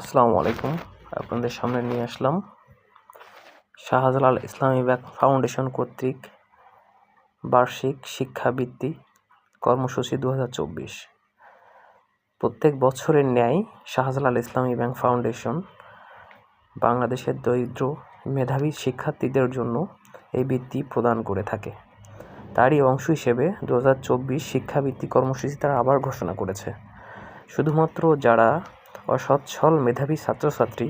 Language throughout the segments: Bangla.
আসসালামু আলাইকুম। আপনাদের সামনে নিয়ে আসলাম শাহজালাল ইসলামী ব্যাংক ফাউন্ডেশন কর্তৃক বার্ষিক শিক্ষাবৃত্তি কর্মসূচি দু হাজার চব্বিশ। প্রত্যেক বছরের ন্যায় শাহজালাল ইসলামী ব্যাংক ফাউন্ডেশন বাংলাদেশের দরিদ্র মেধাবী শিক্ষার্থীদের জন্য এই বৃত্তি প্রদান করে থাকে। তারই অংশ হিসেবে দু হাজার চব্বিশ শিক্ষাবৃত্তি কর্মসূচি তারা আবার ঘোষণা করেছে। শুধুমাত্র যারা অসচ্ছল মেধাবী ছাত্রছাত্রী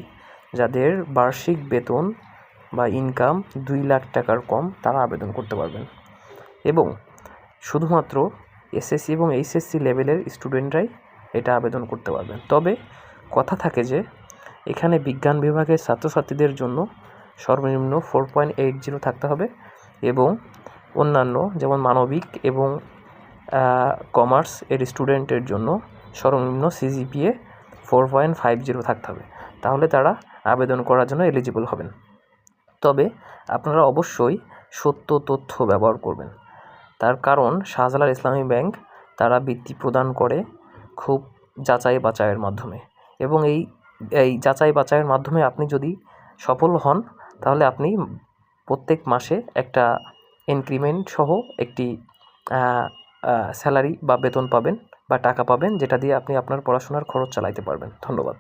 যাদের বার্ষিক বেতন বা ইনকাম দুই লাখ টাকার কম তারা আবেদন করতে পারবেন। এবং শুধুমাত্র এসএসসি এবং এইচএসসি লেভেলের স্টুডেন্টরাই এটা আবেদন করতে পারবেন। তবে কথা থাকে যে, এখানে বিজ্ঞান বিভাগের ছাত্রছাত্রীদের জন্য সর্বনিম্ন ফোর পয়েন্ট এইট জিরো থাকতে হবে এবং অন্যান্য যেমন মানবিক এবং কমার্স এর স্টুডেন্টের জন্য সর্বনিম্ন CGPA four point five zero থাকতে হবে। তাহলে তারা আবেদন করার জন্য এলিজিবল হবেন। তবে আপনারা অবশ্যই সত্য তথ্য ব্যবহার করবেন। তার কারণ শাহজালাল ইসলামী ব্যাংক তারা বৃত্তি প্রদান করে খুব যাচাই বাছাইয়ের মাধ্যমে। এবং এই এই যাচাই বাছাইয়ের মাধ্যমে আপনি যদি সফল হন, তাহলে আপনি প্রত্যেক মাসে একটা ইনক্রিমেন্ট সহ একটি স্যালারি বা বেতন পাবেন। বা টাকা পাবেন যেটা দিয়ে আপনি আপনার পড়াশোনার খরচ চালাইতে পারবেন। ধন্যবাদ।